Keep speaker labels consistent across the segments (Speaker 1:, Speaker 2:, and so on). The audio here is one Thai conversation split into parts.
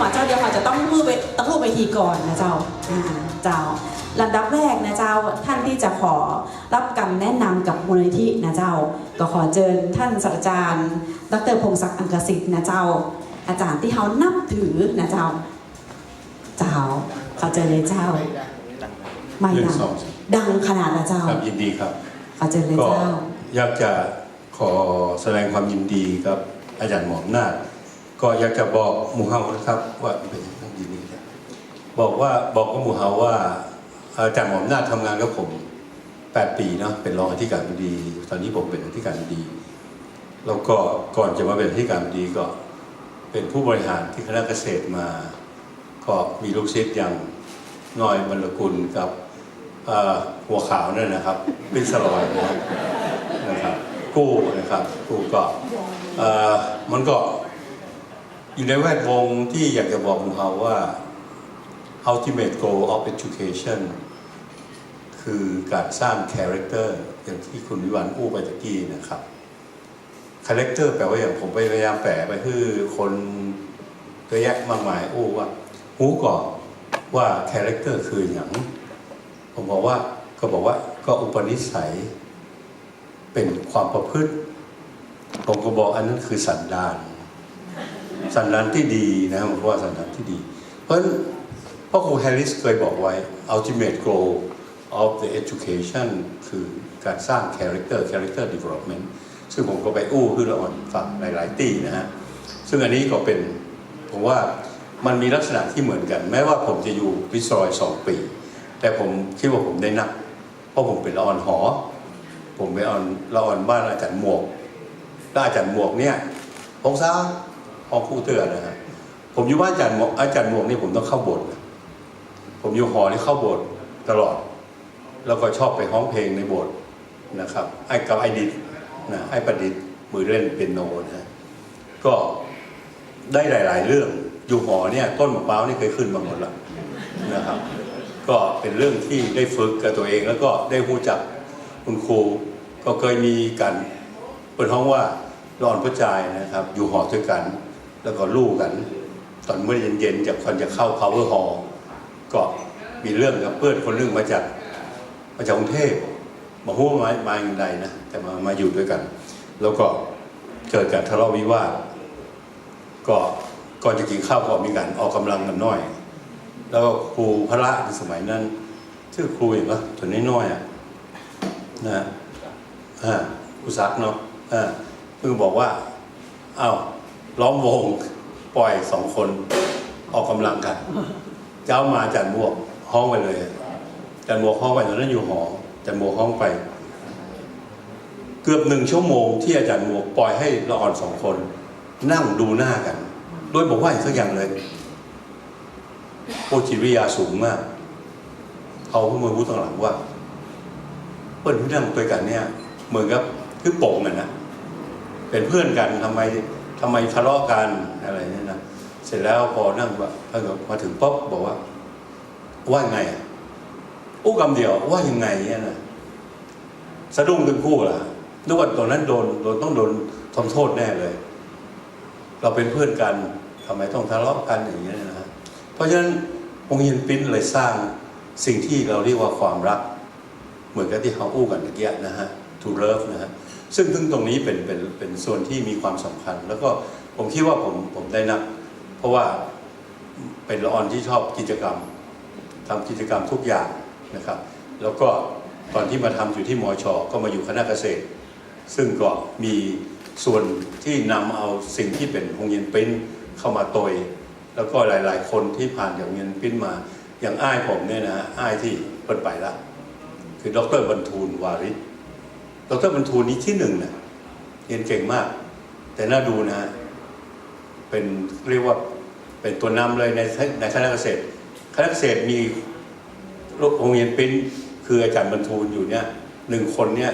Speaker 1: หมอเจ้าเดียวค่ะจะต้องมือไปต้องรูปเวทีก่อนนะเจ้าอ่าเจ้าลำดับแรกนะเจ้าท่านที่จะขอรับคำแนะนำกับมูลนิธินะเจ้า ก็ขอเชิญท่านศาสตราจารย์ ดรพงศักดิ์อังกฤษนะเจ้า อาจารย์ที่เขานับถือนะเจ้า เจ้าขอเชิญเลยเจ้า ไม่
Speaker 2: หนึ่
Speaker 1: ดั
Speaker 2: ง
Speaker 1: ง
Speaker 2: สอง
Speaker 1: ดังขนาดนะเจ้า
Speaker 2: ครับยินดีครับ
Speaker 1: ขอเชิญเลย
Speaker 2: ก็
Speaker 1: เจ้า
Speaker 2: อยากจะขอแสดงความยินดีกับอาจารย์หมอมนาฏ ก็อยากจะบอกหมู่เฮานะครับ ว่าเป็นต้องยินดีนะบอกว่าบอกกับหมู่เฮาว่าอาจารย์หมอมนาฏทำงานกับผม 8 ปีเนาะเป็นรองอธิการบดี ตอนนี้ผมเป็นอธิการบดีแล้วก็ก่อนจะมาเป็นอธิการบดีก็เป็นผู้บริหารที่คณะเกษตรมา ก็มีลูกศิษย์อย่างน้อยบรรกุลกับหัวขาวนั่นนะครับเป็นสลอยนะครับนะครับกู้นะครับกู้ก็เอ่อมันก็ อยู่ในแวดวงที่อยากจะบอกของเขาว่า ultimate goal of education คือการสร้าง character อย่างที่คุณวิวันอู้ไปตะกี้นะครับ character แปลว่าอย่างผมพยายามแปลไปคือคนเยอะแยะมากมายอู้ว่าหูก่อนว่า character คืออย่างผมบอกว่าก็บอกว่าก็อุปนิสัย เป็นความประพฤติ ผมก็บอกอันนั้นคือสันดาน สันดานที่ดีนะผมว่าสันดานที่ดี เพราะฉะนั้นพ่อครูแฮร์ริสเคยบอกไว้ ultimate goal of the education คือการสร้าง character character development ซึ่งผมก็ไปอู้คือละอ่อนฟังหลายๆตีนะฮะ ซึ่งอันนี้ก็เป็น ผมว่ามันมีลักษณะที่เหมือนกัน แม้ว่าผมจะอยู่วิศรอยสองปี แต่ผมคิดว่าผมได้นัก เพราะผมเป็นละอ่อนหอ ผมไปเอาละอ่อนบ้านอาจารย์หมวกแล้วอาจารย์หมวกเนี่ยพงษา พอคู่เตือนนะฮะผมอยู่บ้านอาจารย์มกอาจารย์มวกนี่ผมต้องเข้าโบสถ์ผมอยู่หอนี่เข้าโบสถ์ตลอด แล้วก็ชอบไปร้องเพลงในโบสถ์นะครับ ไอ้กับไอ้ดิษนะไอ้ประดิษฐ์มือเล่นเป็นโนนะฮะก็ได้หลาย ๆ เรื่องอยู่หอเนี่ยต้นมะพร้าวนี่เคยขึ้นมาหมดแล้วนะครับ ก็เป็นเรื่องที่ได้ฝึกกับตัวเองแล้วก็ได้รู้จักคุณครูก็เคยมีกันเปิดห้องว่าร้อนพระจายนะครับ อยู่หอด้วยกัน แล้วก็ลู่กัน ตอนเมื่อเย็นๆจากคนจะเข้า power hall ก็มีเรื่องกับเพื่อนคนนึงมาจากมาจากกรุงเทพมาหัวมามาอย่างไรนะแต่มามาอยู่ด้วยกัน แล้วก็เกิดการทะเลาะวิวาทก็ก่อนจะกินข้าวก็มีการออกกำลังกันหน่อย แล้วก็ครูพระในสมัยนั้นชื่อครูอย่างวะตัวน้อยๆอะนะอ่าครูซักเนาะอ่าเพิ่งบอกว่าอ้าว ล้อมวงปล่อยสองคนออกกำลังกัน เจ้ามาจันบวกห้องไปเลยจันบวกห้องไปตอนนั้นอยู่หอจันบวกห้องไป เกือบหนึ่งชั่วโมงที่อาจารย์บวกปล่อยให้ละอ่อนสองคน นั่งดูหน้ากัน โดยบอกว่าอีกสักอย่างเลยโอจิริยาสูงมาก เขาเมื่อพูดตอนหลังว่าเพื่อนที่นั่งด้วกันเนี่ย เหมือนกับคือโป่งอะนะเป็นเพื่อนกันทำไม ทำไมทะเลาะกันอะไรเนี่ยนะเสร็จแล้วพอนั่งว่าพอมาถึงป๊บบอกว่า ว่าไงอู้คำเดียวว่ายังไงเนี่ยนะสะดุ้งทั้งคู่ล่ะนึกว่าตอนนั้นโดนโดนต้องโดนทำโทษแน่เลย เราเป็นเพื่อนกันทำไมต้องทะเลาะกันอย่างนี้ยนะเพราะฉะนั้นองค์เฮียนปิ้นเลยสร้างสิ่งที่เราเรียกว่าความรัก เหมือนกับที่เขาอู้กันเมื่อกี้นะฮะ to love นะฮะ ซึ่งซึ่งตรงนี้เป็นเป็นเป็นส่วนที่มีความสำคัญ แล้วก็ผมคิดว่าผมผมได้นับ เพราะว่าเป็นละออนที่ชอบกิจกรรมทำกิจกรรมทุกอย่างนะครับ แล้วก็ตอนที่มาทำอยู่ที่มอชอก็มาอยู่คณะเกษตร ซึ่งก็มีส่วนที่นำเอาสิ่งที่เป็นโรงเรียนปิ้นเข้ามาตยแล้วก็หลาย ๆ คนที่ผ่านจากโรงเรียนปิ้นมาอย่างอ้ายผมเนี่ยนะอ้ายที่เปิดไปละคือดรบรรทูลวาริศ ดรบรรทูลนี้ที่หนึ่งนะเรียนเก่งมาก แต่น่าดูนะ เป็นเรียกว่าเป็นตัวนำเลยในในคณะเกษตร คณะเกษตรมีโรงเรียนปริ้นคืออาจารย์บรรทูลอยู่เนี่ยหนึ่งคนเนี่ย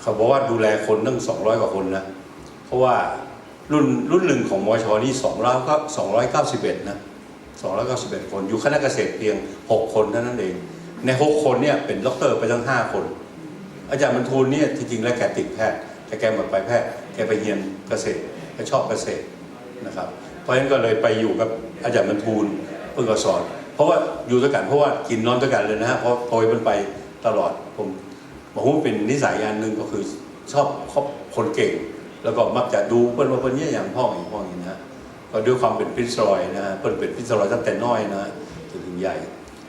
Speaker 2: เขาบอกว่าดูแลคนตั้งสองร้อยกว่าคนนะเพราะว่ารุ่นรุ่นหนึ่งของมอชอนี่สองร้อยก็สองร้อยเก้าสิบเอ็ดนะสองร้อยเก้าสิบเอ็ดคน อยู่คณะเกษตรเพียงหกคนเท่านั้นเอง ในหกคนเนี่ยเป็นด็อกเตอร์ไปทั้งห้าคน อาจารย์บรรทูลเนี่ยจริงๆแล้วแกติดแพทย์แต่แกหมดไปแพทย์แกไปเรียนเกษตรแกชอบเกษตรนะครับ เพราะฉะนั้นก็เลยไปอยู่กับอาจารย์บรรทูลเพื่อก็สอน เพราะว่าอยู่ด้วยกันเพราะว่ากินนอนด้วยกันเลยนะฮะเพราะโตยมันไปตลอดผมบอกว่าเป็นนิสัยอย่างหนึ่งก็คือชอบคบคนเก่ง แล้วก็มักจะดูเปิ้นว่าเปิ้นเนี่ยอย่างพ่ออย่างพ่ออย่างนี้นะก็ด้วยความเป็นพิสรอยนะฮะเปิ้นเป็นพิสรอยตั้งแต่น้อยนะจนถึงใหญ่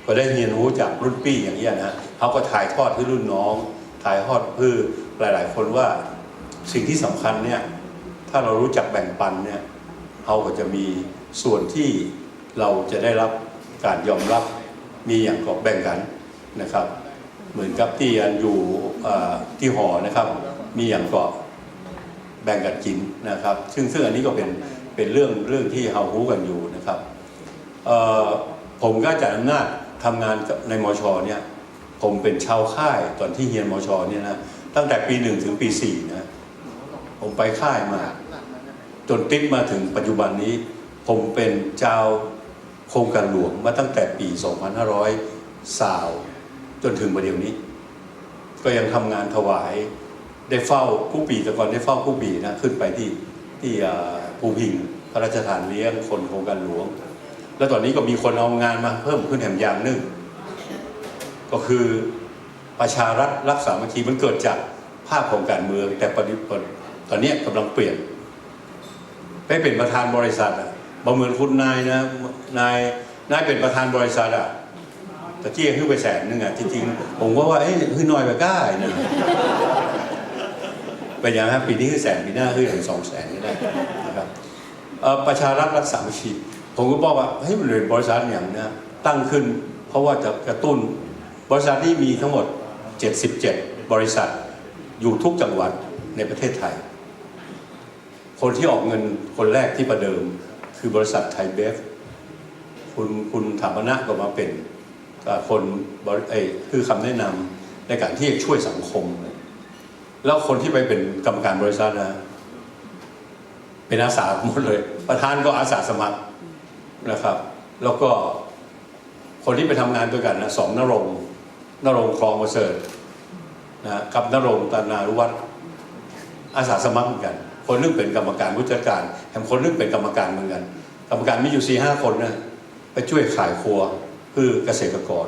Speaker 2: ก็ได้เรียนรู้จากรุ่นพี่อย่างเนี้ยนะเขาก็ถ่ายทอดให้รุ่นน้อง ถ่ายทอดเพื่อหลาย ๆ คนว่าสิ่งที่สำคัญเนี่ยถ้าเรารู้จักแบ่งปันเนี่ยเราก็จะมีส่วนที่เราจะได้รับการยอมรับมีอย่างก็แบ่งกันนะครับ เหมือนกับที่อันอยู่ที่หอนะครับ มีอย่างก็แบ่งกันกินนะครับ ซึ่งซึ่งอันนี้ก็เป็นเป็นเรื่องเรื่องที่เรารู้กันอยู่นะครับผมก็จะอำนาจทำงานในมชเนี่ย ผมเป็นชาวค่ายตอนที่เฮียนมชเนี่ยนะตั้งแต่ปีหนึ่งถึงปีสี่นะผมไปค่ายมา จนติดมาถึงปัจจุบันนี้ ผมเป็นเจ้าโครงการหลวงมาตั้งแต่ปี 2500สาวจนถึงประเดี๋ยวนี้ ก็ยังทำงานถวายได้เฝ้าผู้ปีแต่ก่อนได้เฝ้าผู้ปีนะขึ้นไปที่ที่ภูพิงพระราชทานเลี้ยงคนโครงการหลวง แล้วตอนนี้ก็มีคนเอางานมาเพิ่มขึ้นแถมอย่างหนึ่ง ก็คือประชารัฐรักสามัคคีมันเกิดจากภาพของการเมือง แต่ปฏิบัติตอนนี้กำลังเปลี่ยนไปเป็นประธานบริษัทอะบเหมือนคุณนายนะนายนายเป็นประธานบริษัทอะตะเกียขึ้นไปแสนนึงอะจริงๆผมก็ว่าเอ้ยคือน้อยไปก้านะเป็นอย่างนั้นปีนี้คือแสนปีหน้าคือถึงสองแสนก็ได้นะครับประชารัฐรักสามัคคีผมก็บอกว่าเฮ้ยมันเป็นบริษัทอย่างเนี้ยตั้งขึ้น เพราะว่าจะกระตุ้น บริษัทนี้มีทั้งหมด 77 บริษัทอยู่ทุกจังหวัดในประเทศไทย คนที่ออกเงินคนแรกที่ประเดิม คือบริษัทไทยเบฟ คุณคุณธรรมนะก็มาเป็นคนเอคือคำแนะนำในการที่จะช่วยสังคม แล้วคนที่ไปเป็นกรรมการบริษัทนะ เป็นอาสาหมดเลย ประธานก็อาสาสมัครนะครับ แล้วก็คนที่ไปทำงานด้วยกันนะสองนรงค์ นรงคลองประเสริฐนะกับนรงตานารุวัฒน์อาสาสมัครเหมือนกัน คนนึงเป็นกรรมการผู้จัดการแถมคนนึงเป็นกรรมการเหมือนกัน กรรมการมีอยู่สี่ห้าคนนะไปช่วยขายครัวคือเกษตรกร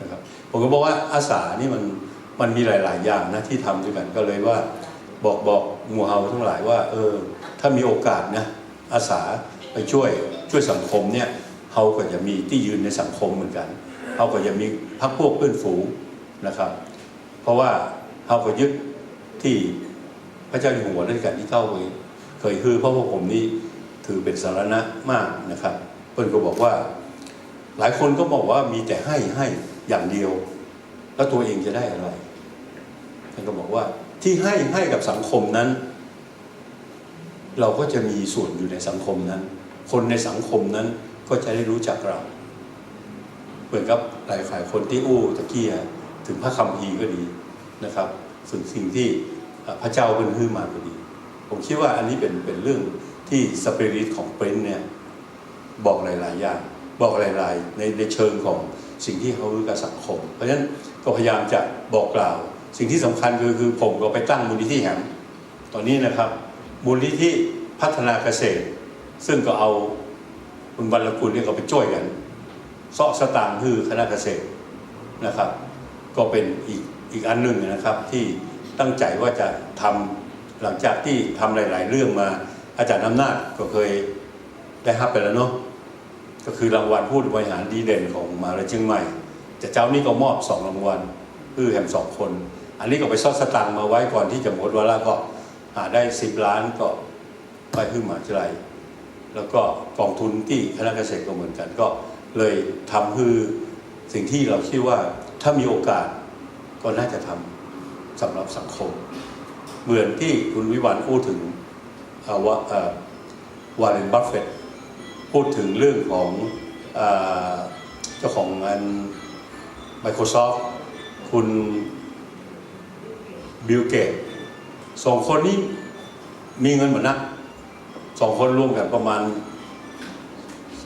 Speaker 2: นะครับผมก็บอกว่าอาสานี่มันมันมีหลาย ๆ อย่างนะที่ทำด้วยกันก็เลยว่าบอกบอกหมู่เฮาทั้งหลายว่า เออ ถ้ามีโอกาสนะอาสาไปช่วยช่วยสังคมเนี่ยเขาก็จะมีที่ยืนในสังคมเหมือนกัน เขาก็จะมีพักพวกเพื่อนฝูงนะครับ เพราะว่าเขาก็ยึดที่พระเจ้าอยู่หัวรัชกาลที่เก้าเคยเคยคือพราะว่าผมนี่ถือเป็นสารณะมากนะครับ เพื่อนก็บอกว่า หลายคนก็บอกว่ามีแต่ให้ให้อย่างเดียว แล้วตัวเองจะได้อะไรท่านก็บอกว่าที่ให้ให้กับสังคมนั้น เราก็จะมีส่วนอยู่ในสังคมนั้น คนในสังคมนั้นก็จะได้รู้จักเรา เหมือนกับหลายฝ่ายคนที่อู้ตะเกียถึงพระคำพีก็ดีนะครับส่วนสิ่งที่พระเจ้าเป็นฮื้อมาก็ดี ผมคิดว่าอันนี้เป็นเป็นเรื่องที่สปิริตของเปรนเนี่ยบอกหลาย ๆ อย่าง บอกหลาย ๆ ในในเชิงของสิ่งที่เขารู้กับสังคม เพราะฉะนั้นก็พยายามจะบอกกล่าว สิ่งที่สำคัญคือคือผมก็ไปตั้งมูลนิธิแหมตอนนี้นะครับมูลนิธิพัฒนาเกษตร ซึ่งก็เอาคุณบรรลกุลเนี่ยก็ไปช่วยกัน เสาะสตางค์คือคณะเกษตรนะครับ ก็เป็นอีกอีกอันหนึ่งนะครับที่ตั้งใจว่าจะทำหลังจากที่ทำหลาย ๆ เรื่องมาอาจารย์อำนาจก็เคยได้รับไปแล้วเนาะก็คือรางวัลผู้บริหารดีเด่นของมหาวิทยาลัยเชียงใหม่แต่เจ้านี้ก็มอบสองรางวัลคือแหมสองคน อันนี้ก็ไปซอดสตังค์มาไว้ก่อนที่จะหมดเวลาก็หาได้สิบล้านก็ไปขึ้นมหาวิทยาลัยแล้วก็กองทุนที่คณะเกษตรก็เหมือนกันก็ เลยทำคือสิ่งที่เราคิดว่าถ้ามีโอกาสก็น่าจะทำสำหรับสังคม เหมือนที่คุณวิวันพูดถึงว่าเอ่อวาร์เรนบัฟเฟตพูดถึงเรื่องของเจ้าของงาน Microsoft คุณบิลเกตสองคนนี้มีเงินเหมือนนักสองคนร่วมกันประมาณ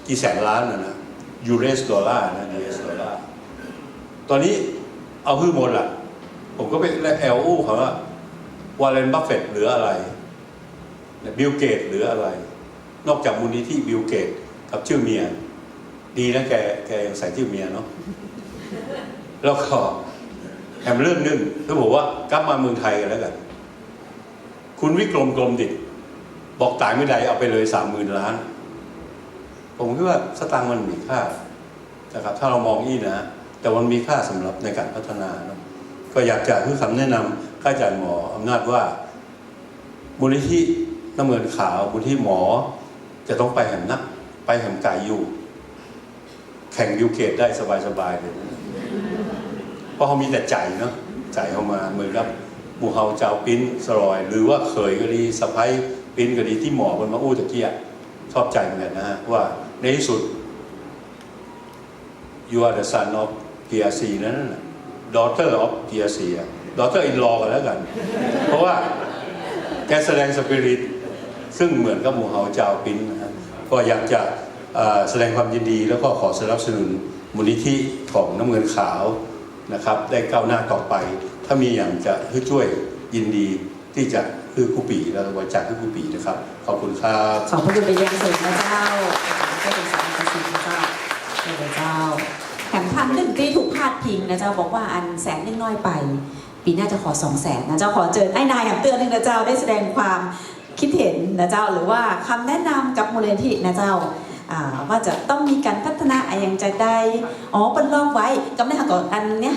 Speaker 2: กี่แสนล้านนะนะ ยูเรสดอลลาร์นะยูเรสดอลลาร์ตอนนี้เอาพื้นหมดละผมก็ไปแลกแอลอู้เขาว่าวาเลนบัฟเฟตหลืออะไรบิลเกตหลืออะไร นอกจากมูลนิธิบิลเกตกับชื่อเมีย ดีนะแกแกยังใส่ชื่อเมียเนาะแล้วก็แถมเรื่องหนึงเขาบอกว่ากลับมาเมืองไทยกันแล้วกัน คุณวิกรมกรมดิบอกตายไม่ได้เอาไปเลยสามหมื่นล้าน ผมคิดว่าสตางค์มันมีค่านะครับถ้าเรามองอีนะ แต่มันมีค่าสำหรับในการพัฒนาเนะก็อยากจะคือคำแนะนำข้าอาจารย์หมออำนาจว่ามูลนิธิน้ำเงินขาวมูลนิธิหมอ จะต้องไปแห่งนัก ไปแห่งกายอยู่ แข่งยูเกตได้สบายๆเลยเพราะเขามีแต่ใจเนาะใจเขามาเหมือนกับหมู่เฮาเจ้าปิ้นสลอย หรือว่าเคยก็ดีสะพ้ายปิ้นก็ดีที่หมอมันมาอู้ตะเกียชอบใจเหมือนกันนะฮะว่า ในที่สุด you are the son of PRC นั่นน่ะ daughter of PRC อะ daughter in law กันแล้วกัน เพราะว่าแกแสดงสปิริต ซึ่งเหมือนกับหมู่เฮาเจ้าปิ้นนะก็อยากจะแสดงความยินดี แล้วก็ขอสนับสนุนมูลนิธิของน้ำเงินขาวนะครับ ได้ก้าวหน้าต่อไป ถ้ามีอย่างจะช่วยยินดีที่จะคือผู้ปีและบริจาคคือผู้ปีนะครับ ขอบคุณครับ
Speaker 1: ขอบพระคุณเป็นอย่างสูงนะเจ้าก็เป็นสารกสิทธิ์นะเจ้าเจ้าเจ้าแถมพันหนึ่ง ที่ถูกพาดพิงนะเจ้าบอกว่าอันแสนนึงน้อยไป ปีหน้าจะขอสองแสนนะเจ้าขอเจอไอ้นายอย่างเตือนหนึ่งนะเจ้าได้แสดงความคิดเห็นนะเจ้าหรือว่าคำแนะนำกับมูลนิธินะเจ้าว่าจะต้องมีการพัฒนาอย่างจะได้อ๋อเป็นรอบไว้กำลังก่อนอันเนี้ย